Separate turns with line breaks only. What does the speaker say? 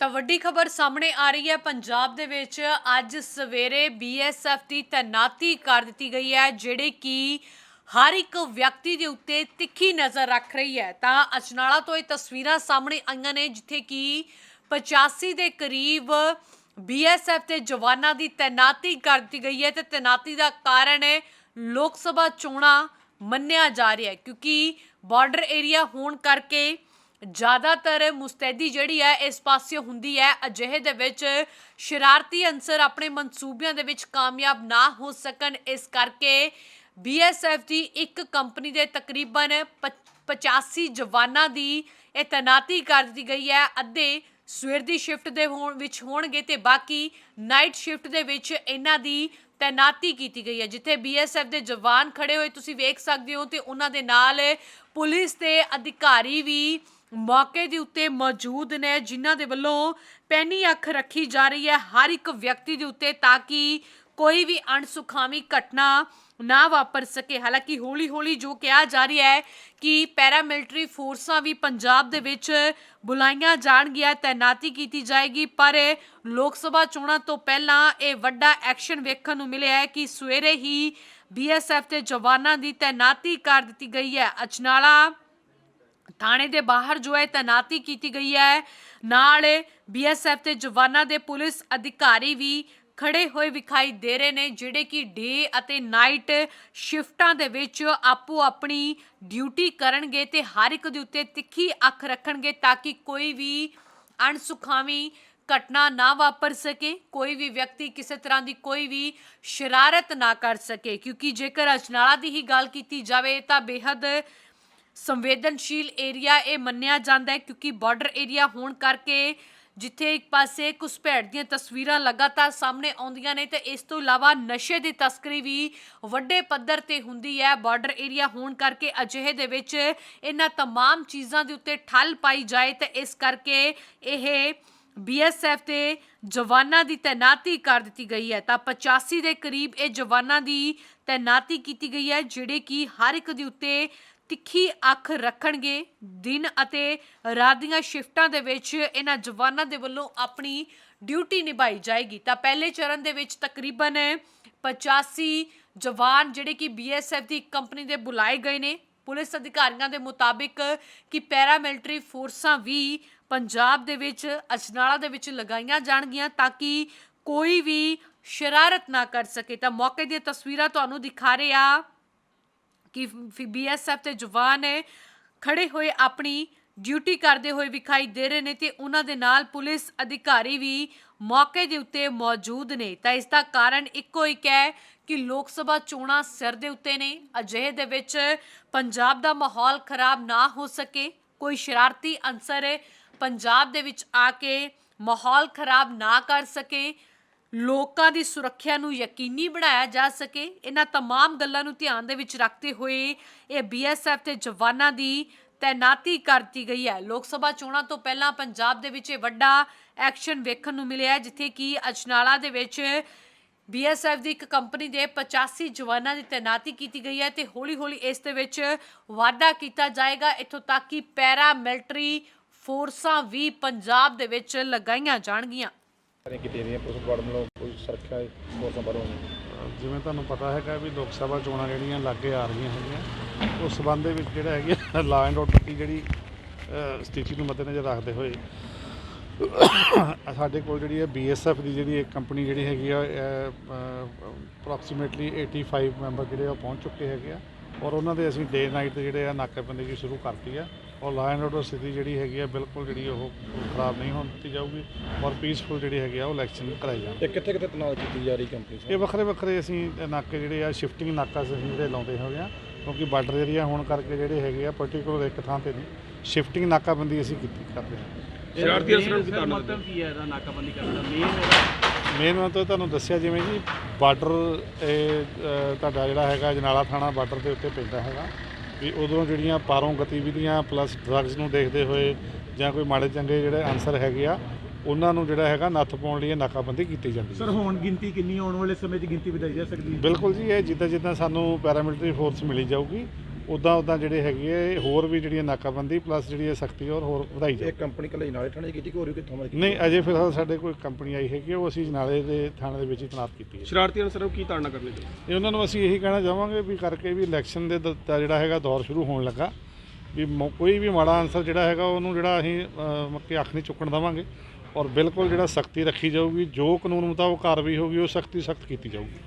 ਤਾਂ ਵੱਡੀ ਖਬਰ ਸਾਹਮਣੇ ਆ ਰਹੀ ਹੈ। ਪੰਜਾਬ ਦੇ ਵਿੱਚ ਅੱਜ ਸਵੇਰੇ ਬੀਐਸਐਫ ਦੀ ਤੈਨਾਤੀ ਕਰ ਦਿੱਤੀ ਗਈ ਹੈ, ਜਿਹੜੇ ਕਿ ਹਰ ਇੱਕ ਵਿਅਕਤੀ ਦੇ ਉੱਤੇ ਤਿੱਖੀ ਨਜ਼ਰ ਰੱਖ ਰਹੀ ਹੈ। ਤਾਂ ਅਚਨਾਲਾ ਤੋਂ ਇਹ ਤਸਵੀਰਾਂ ਸਾਹਮਣੇ ਆਈਆਂ ਨੇ, ਜਿੱਥੇ ਕਿ 85 ਦੇ ਕਰੀਬ ਬੀਐਸਐਫ ਦੇ ਜਵਾਨਾਂ ਦੀ ਤੈਨਾਤੀ ਕਰ ਦਿੱਤੀ ਗਈ ਹੈ ਤੇ ਤੈਨਾਤੀ ਦਾ ਕਾਰਨ ਹੈ ਲੋਕ ਸਭਾ ਚੋਣਾਂ ਮੰਨਿਆ ਜਾ ਰਿਹਾ ਹੈ, ਕਿਉਂਕਿ ਬਾਰਡਰ ਏਰੀਆ ਹੋਣ ਕਰਕੇ ਜ਼ਿਆਦਾਤਰ ਮੁਸਤੈਦੀ ਜਿਹੜੀ ਹੈ, ਇਸ ਪਾਸੇ ਹੁੰਦੀ ਹੈ। ਅਜਿਹੇ ਦੇ ਵਿੱਚ ਸ਼ਰਾਰਤੀ ਅੰਸਰ ਆਪਣੇ ਮਨਸੂਬਿਆਂ ਦੇ ਵਿੱਚ ਕਾਮਯਾਬ ਨਾ ਹੋ ਸਕਣ। ਇਸ ਕਰਕੇ ਬੀਐਸਐਫ ਦੀ ਇੱਕ ਕੰਪਨੀ ਦੇ ਤਕਰੀਬਨ ਪਚ- 85 ਜਵਾਨਾਂ ਦੀ ਇਹ ਤੈਨਾਤੀ ਕਰ ਦਿੱਤੀ ਗਈ ਹੈ। ਅੱਧੇ ਸਵੇਰ ਦੀ ਸ਼ਿਫਟ ਦੇ ਹੋਣ, ਵਿੱਚ ਹੋਣਗੇ ਤੇ ਬਾਕੀ ਨਾਈਟ ਸ਼ਿਫਟ ਦੇ ਵਿੱਚ ਇਹਨਾਂ ਦੀ ਤੈਨਾਤੀ ਕੀਤੀ ਗਈ ਹੈ। ਜਿੱਥੇ ਬੀਐਸਐਫ ਦੇ ਜਵਾਨ ਖੜੇ ਹੋਏ ਤੁਸੀਂ ਵੇਖ ਸਕਦੇ ਹੋ ਤੇ ਉਹਨਾਂ ਦੇ ਨਾਲ ਪੁਲਿਸ ਤੇ ਅਧਿਕਾਰੀ ਵੀ ਮੌਕੇ ਦੇ ਉੱਤੇ ਮੌਜੂਦ ਨੇ, ਜਿਨ੍ਹਾਂ ਦੇ ਵੱਲੋਂ ਪੈਨੀ ਅੱਖ ਰੱਖੀ ਜਾ ਰਹੀ ਹੈ ਹਰ ਇੱਕ ਵਿਅਕਤੀ ਦੇ ਉੱਤੇ ਤਾਂ ਕਿ ਕੋਈ ਵੀ ਅਣਸੁਖਾਵੀ ਘਟਨਾ ਨਾ ਵਾਪਰ ਸਕੇ। ਹਾਲਾਂਕਿ ਹੌਲੀ ਹੌਲੀ ਜੋ ਕਿਹਾ ਜਾ ਰਿਹਾ ਹੈ ਕਿ ਪੈਰਾਮਿਲਟਰੀ ਫੋਰਸਾਂ ਵੀ ਪੰਜਾਬ ਦੇ ਵਿੱਚ ਬੁਲਾਈਆਂ ਜਾਣਗੀਆਂ, ਤੈਨਾਤੀ ਕੀਤੀ ਜਾਏਗੀ, ਪਰ ਲੋਕ ਸਭਾ ਚੋਣਾਂ ਤੋਂ ਪਹਿਲਾਂ ਇਹ ਵੱਡਾ ਐਕਸ਼ਨ ਵੇਖਣ ਨੂੰ ਮਿਲਿਆ ਹੈ ਕਿ ਸਵੇਰੇ ਹੀ ਬੀਐਸਐਫ ਦੇ ਜਵਾਨਾਂ ਦੀ ਤੈਨਾਤੀ ਕਰ ਦਿੱਤੀ ਗਈ ਹੈ। ਅਚਨਾਲਾ ਥਾਣੇ ਦੇ ਬਾਹਰ ਜੋ ਹੈ ਤੈਨਾਤੀ ਕੀਤੀ ਗਈ ਹੈ। ਨਾਲ ਬੀਐਸਐਫ ਤੇ ਜਵਾਨਾਂ ਦੇ ਪੁਲਿਸ ਅਧਿਕਾਰੀ ਵੀ ਖੜੇ ਹੋਏ ਵਿਖਾਈ ਦੇ ਰਹੇ ਨੇ, ਜਿਹੜੇ ਕਿ ਡੇ ਅਤੇ ਨਾਈਟ ਸ਼ਿਫਟਾਂ ਦੇ ਵਿੱਚ ਆਪੋ ਆਪਣੀ ਡਿਊਟੀ ਕਰਨਗੇ ਤੇ ਹਰ ਇੱਕ ਦੇ ਉੱਤੇ ਤਿੱਖੀ ਅੱਖ ਰੱਖਣਗੇ ਤਾਂ ਕਿ ਕੋਈ ਵੀ ਅਣਸੁਖਾਵੀ ਘਟਨਾ ਨਾ ਵਾਪਰ ਸਕੇ, ਕੋਈ ਵੀ ਵਿਅਕਤੀ ਕਿਸੇ ਤਰ੍ਹਾਂ ਦੀ ਕੋਈ ਵੀ ਸ਼ਰਾਰਤ ਨਾ ਕਰ ਸਕੇ। ਕਿਉਂਕਿ ਜੇਕਰ ਅਜਨਾਲਾ ਦੀ ਹੀ ਗੱਲ ਕੀਤੀ ਜਾਵੇ ਤਾਂ ਬੇਹੱਦ ਸੰਵੇਦਨਸ਼ੀਲ ਏਰੀਆ ਇਹ ਮੰਨਿਆ ਜਾਂਦਾ ਹੈ ਕਿਉਂਕਿ ਬਾਰਡਰ ਏਰੀਆ ਹੋਣ ਕਰਕੇ ਜਿੱਥੇ ਇੱਕ ਪਾਸੇ ਘੁਸਪੈਠ ਦੀਆਂ ਤਸਵੀਰਾਂ ਲਗਾਤਾਰ ਸਾਹਮਣੇ ਆਉਂਦੀਆਂ ਨੇ ਤੇ ਇਸ ਤੋਂ ਇਲਾਵਾ ਨਸ਼ੇ ਦੀ ਤਸਕਰੀ ਵੀ ਵੱਡੇ ਪੱਧਰ ਤੇ ਹੁੰਦੀ ਹੈ ਬਾਰਡਰ ਏਰੀਆ ਹੋਣ ਕਰਕੇ ਅਜਿਹੇ ਦੇ ਵਿੱਚ ਇਹਨਾਂ तमाम ਚੀਜ਼ਾਂ ਦੇ ਉੱਤੇ ਠੱਲ ਪਾਈ ਜਾਏ ਤੇ ਇਸ ਕਰਕੇ ਇਹ ਬੀਐਸਐਫ ਤੇ ਜਵਾਨਾਂ ਦੀ ਤੈਨਾਤੀ ਕਰ ਦਿੱਤੀ ਗਈ ਹੈ ਤਾਂ 85 ਦੇ ਕਰੀਬ ਇਹ ਜਵਾਨਾਂ ਦੀ ਤੈਨਾਤੀ ਕੀਤੀ ਗਈ ਹੈ ਜਿਹੜੇ ਕਿ ਹਰ ਇੱਕ ਦੇ ਉੱਤੇ ਤਿੱਖੀ ਅੱਖ ਰੱਖਣਗੇ। ਦਿਨ ਅਤੇ ਰਾਤ ਦੀਆਂ ਸ਼ਿਫਟਾਂ ਦੇ ਵਿੱਚ ਇਹਨਾਂ ਜਵਾਨਾਂ ਦੇ ਵੱਲੋਂ ਆਪਣੀ ਡਿਊਟੀ ਨਿਭਾਈ ਜਾਏਗੀ। ਤਾਂ ਪਹਿਲੇ ਚਰਨ ਦੇ ਵਿੱਚ ਤਕਰੀਬਨ 85 ਜਵਾਨ ਜਿਹੜੇ ਕਿ ਬੀਐਸਐਫ ਦੀ ਕੰਪਨੀ ਦੇ ਬੁਲਾਏ ਗਏ ਨੇ। ਪੁਲਿਸ ਅਧਿਕਾਰੀਆਂ ਦੇ ਮੁਤਾਬਿਕ ਕਿ ਪੈਰਾਮਿਲਟਰੀ ਫੋਰਸਾਂ ਵੀ ਪੰਜਾਬ ਦੇ ਵਿੱਚ, ਅਜਨਾਲਾ ਦੇ ਵਿੱਚ ਲਗਾਈਆਂ ਜਾਣਗੀਆਂ ਤਾਂ ਕਿ ਕੋਈ ਵੀ ਸ਼ਰਾਰਤ ਨਾ ਕਰ ਸਕੇ। ਤਾਂ ਮੌਕੇ ਦੀਆਂ ਤਸਵੀਰਾਂ ਤੁਹਾਨੂੰ ਦਿਖਾ ਰਹੇ ਆ ਕਿ ਬੀਐਸਐਫ ਤੇ ਜਵਾਨ ਹੈ ਖੜੇ ਹੋਏ ਆਪਣੀ ਡਿਊਟੀ ਕਰਦੇ ਹੋਏ ਵਿਖਾਈ ਦੇ ਰਹੇ ਨੇ ਤੇ ਉਹਨਾਂ ਦੇ ਨਾਲ ਪੁਲਿਸ ਅਧਿਕਾਰੀ ਵੀ ਮੌਕੇ ਦੇ ਉੱਤੇ ਮੌਜੂਦ ਨੇ। ਤਾਂ ਇਸ ਦਾ ਕਾਰਨ ਇੱਕੋ ਇੱਕ ਹੈ ਕਿ ਲੋਕ ਸਭਾ ਚੋਣਾਂ ਸਿਰ ਦੇ ਉੱਤੇ ਨੇ। ਅਜਿਹੇ ਦੇ ਵਿੱਚ ਪੰਜਾਬ ਦਾ ਮਾਹੌਲ ਖਰਾਬ ਨਾ ਹੋ ਸਕੇ। ਕੋਈ ਸ਼ਰਾਰਤੀ ਅੰਸਰ ਪੰਜਾਬ ਦੇ ਵਿੱਚ ਆ ਕੇ ਮਾਹੌਲ ਖਰਾਬ ਨਾ ਕਰ ਸਕੇ। ਲੋਕਾਂ ਦੀ ਸੁਰੱਖਿਆ ਨੂੰ ਯਕੀਨੀ ਬਣਾਇਆ ਜਾ ਸਕੇ ਇਹਨਾਂ तमाम ਗੱਲਾਂ ਨੂੰ ਧਿਆਨ ਦੇ ਵਿੱਚ ਰੱਖਦੇ ਹੋਏ ਇਹ ਬੀਐਸਐਫ ਤੇ ਜਵਾਨਾਂ ਦੀ ਤੈਨਾਤੀ ਕਰਤੀ ਗਈ ਹੈ ਲੋਕ ਸਭਾ ਚੋਣਾਂ ਤੋਂ ਪਹਿਲਾਂ ਪੰਜਾਬ ਦੇ ਵਿੱਚ ਇਹ ਵੱਡਾ ਐਕਸ਼ਨ ਵੇਖਣ ਨੂੰ ਮਿਲਿਆ ਹੈ, ਜਿੱਥੇ ਕਿ ਅਜਨਾਲਾ ਦੇ ਵਿੱਚ ਬੀਐਸਐਫ ਦੀ ਇੱਕ ਕੰਪਨੀ ਦੇ 85 ਜਵਾਨਾਂ ਦੀ ਤੈਨਾਤੀ ਕੀਤੀ ਗਈ ਹੈ ਤੇ ਹੌਲੀ-ਹੌਲੀ ਇਸ ਦੇ ਵਿੱਚ ਵਾਧਾ ਕੀਤਾ ਜਾਏਗਾ ਇੱਥੋਂ ਤੱਕ ਕਿ ਪੈਰਾ ਮਿਲਟਰੀ ਫੋਰਸਾਂ ਵੀ ਪੰਜਾਬ ਦੇ ਵਿੱਚ ਲਗਾਈਆਂ ਜਾਣਗੀਆਂ
ਨੇ ਕੀਤੀ ਦੀਆਂ ਪੁਲਿਸ ਡਿਪਾਰਟਮੈਂਟ ਵੱਲੋਂ ਕੋਈ ਸੁਰੱਖਿਆ ਫੋਰਸਾਂ ਬਾਹਰੋਂ
ਜਿਵੇਂ ਤੁਹਾਨੂੰ ਪਤਾ ਹੈਗਾ ਵੀ ਲੋਕ ਸਭਾ ਚੋਣਾਂ ਜਿਹੜੀਆਂ ਲਾਗੇ ਆ ਰਹੀਆਂ ਹੈਗੀਆਂ, ਉਸ ਸਬੰਧ ਦੇ ਵਿੱਚ ਜਿਹੜਾ ਹੈਗੀ ਲਾ ਐਂਡ ਆਰਡਰ ਦੀ ਜਿਹੜੀ ਸਥਿਤੀ ਨੂੰ ਮੱਦੇਨਜ਼ਰ ਰੱਖਦੇ ਹੋਏ, ਸਾਡੇ ਕੋਲ ਜਿਹੜੀ ਹੈ ਬੀਐਸਐਫ ਦੀ ਜਿਹੜੀ ਇੱਕ ਕੰਪਨੀ ਜਿਹੜੀ ਹੈਗੀ ਆ ਅਪਰੋਕਸੀਮੇਟਲੀ 85 ਮੈਂਬਰ ਜਿਹੜੇ ਆ ਉਹ ਪਹੁੰਚ ਚੁੱਕੇ ਹੈਗੇ ਆ। ਔਰ ਉਹਨਾਂ ਦੇ ਅਸੀਂ ਡੇ ਨਾਈਟ ਜਿਹੜੇ ਆ ਨਾਕਾਬੰਦੀ ਸ਼ੁਰੂ ਕਰਤੀ ਆ। ਔਰ ਲਾ ਐਂਡ ਆਰਡਰ ਸਥਿਤੀ ਜਿਹੜੀ ਹੈਗੀ ਆ ਬਿਲਕੁਲ ਜਿਹੜੀ ਉਹ ਖਰਾਬ ਨਹੀਂ ਹੋਣ ਦਿੱਤੀ ਜਾਊਗੀ ਔਰ ਪੀਸਫੁਲ ਜਿਹੜੀ ਹੈਗੀ ਆ ਉਹ ਇਲੈਕਸ਼ਨ ਕਰਾਈ ਜਾਣ।
ਤੇ ਕਿੱਥੇ ਕਿੱਥੇ ਤਨਾਤ ਕੀਤੀ ਜਾ ਰਹੀ ਕੰਪਨੀ
ਇਹ ਵੱਖਰੇ ਵੱਖਰੇ ਅਸੀਂ ਨਾਕੇ ਜਿਹੜੇ ਆ ਸ਼ਿਫਟਿੰਗ ਨਾਕਾ ਅਸੀਂ ਜਿਹੜੇ ਲਾਉਂਦੇ ਹੈਗੇ ਆ ਕਿਉਂਕਿ ਬਾਰਡਰ ਏਰੀਆ ਹੋਣ ਕਰਕੇ ਜਿਹੜੇ ਹੈਗੇ ਆ ਪਾਰਟਿਕੂਲਰ ਇੱਕ ਥਾਂ ਤੇ ਨਹੀਂ ਸ਼ਿਫਟਿੰਗ ਨਾਕਾਬੰਦੀ ਅਸੀਂ ਕੀਤੀ ਕਰਦੇ ਹਾਂ।
ਸ਼ਰਾਰਤੀ ਅਸਰਾਂ ਨੂੰ ਕਾਰਨ
ਮਤਲਬ ਕੀ ਹੈ ਇਹਦਾ ਨਾਕਾਬੰਦੀ ਕਰਨ ਦਾ? ਮੇਨ
ਮੇਨ ਮੈਂ ਤਾਂ ਤੁਹਾਨੂੰ ਦੱਸਿਆ ਜਿਵੇਂ ਜੀ ਬਾਰਡਰ ਇਹ ਅ, ਤੁਹਾਡਾ ਜਿਹੜਾ ਹੈਗਾ ਜਨਾਲਾ ਥਾਣਾ ਬਾਰਡਰ ਦੇ ਉੱਤੇ ਪੈਂਦਾ ਹੈਗਾ। ਵੀ ਉਦੋਂ ਜਿਹੜੀਆਂ ਪਾਰੋਂ ਗਤੀਵਿਧੀਆਂ ਪਲੱਸ ਡਰੱਗਸ ਨੂੰ ਦੇਖਦੇ ਹੋਏ ਜਾਂ ਕੋਈ ਮਾੜੇ ਚੰਗੇ ਜਿਹੜੇ ਆਨਸਰ ਹੈਗੇ ਆ ਉਹਨਾਂ ਨੂੰ ਜਿਹੜਾ ਹੈਗਾ ਨੱਥ ਪਾਉਣ ਲਈ ਇਹ ਨਾਕਾਬੰਦੀ ਕੀਤੀ ਜਾਂਦੀ ਹੈ।
ਸਰ ਹੁਣ ਗਿਣਤੀ ਕਿੰਨੀ ਆਉਣ ਵਾਲੇ ਸਮੇਂ 'ਚ ਗਿਣਤੀ ਵਧਾਈ ਜਾ ਸਕਦੀ ਹੈ?
ਬਿਲਕੁਲ ਜੀ ਇਹ ਜਿੱਦਾਂ ਜਿੱਦਾਂ ਸਾਨੂੰ ਪੈਰਾਮਿਲਟਰੀ ਫੋਰਸ ਮਿਲੀ ਜਾਊਗੀ ਉਦਾਂ ਉਦਾਂ ਜਿਹੜੇ ਹੈਗੇ ਆ ਇਹ ਹੋਰ ਵੀ ਜਿਹੜੀਆਂ ਨਾਕਾਬੰਦੀ ਪਲੱਸ ਜਿਹੜੀ ਹੈ ਸਖਤੀ ਔਰ ਹੋਰ ਵਧਾਈ ਜਾਊ।
ਇਹ ਕੰਪਨੀ ਕੱਲੇ ਨਾਲੇ ਥਾਣੇ ਕੀਤੀ ਕਿ ਹੋਰ ਵੀ ਕਿੱਥੋਂ ਮਤਲਬ
ਨਹੀਂ ਅਜੇ ਫਿਲਹਾਲ ਸਾਡੇ ਕੋਈ ਕੰਪਨੀ ਆਈ ਹੈਗੀ ਉਹ ਅਸੀਂ ਨਾਲੇ ਦੇ ਥਾਣੇ ਦੇ ਵਿੱਚ ਹੀ ਤੈਨਾਤ ਕੀਤੀ ਹੈ।
ਸ਼ਰਾਰਤੀ ਅਨਸਰ ਉਹ ਕੀ ਤਾੜਨਾ ਕਰਨੇ ਚਾਹੀਦੇ
ਇਹ ਉਹਨਾਂ ਨੂੰ ਅਸੀਂ ਇਹੀ ਕਹਿਣਾ ਚਾਹਾਂਗੇ ਵੀ ਕਰਕੇ ਵੀ ਇਲੈਕਸ਼ਨ ਦੇ ਜਿਹੜਾ ਹੈਗਾ ਦੌਰ ਸ਼ੁਰੂ ਹੋਣ ਲੱਗਾ। ਵੀ ਮੌ- ਕੋਈ ਵੀ ਮਾੜਾ ਆਨਸਰ ਜਿਹੜਾ ਹੈਗਾ ਉਹਨੂੰ ਜਿਹੜਾ ਅਸੀਂ ਮੱਕੇ ਅੱਖ ਨਹੀਂ ਚੁੱਕਣ ਦੇਵਾਂਗੇ। ਔਰ ਬਿਲਕੁਲ ਜਿਹੜਾ ਸਖਤੀ ਰੱਖੀ ਜਾਊਗੀ ਜੋ ਕਾਨੂੰਨ ਮੁਤਾਬਕ ਕਾਰਵਾਈ ਹੋਊਗੀ ਉਹ ਸਖਤੀ ਸਖਤ ਕੀਤੀ ਜਾਊਗੀ।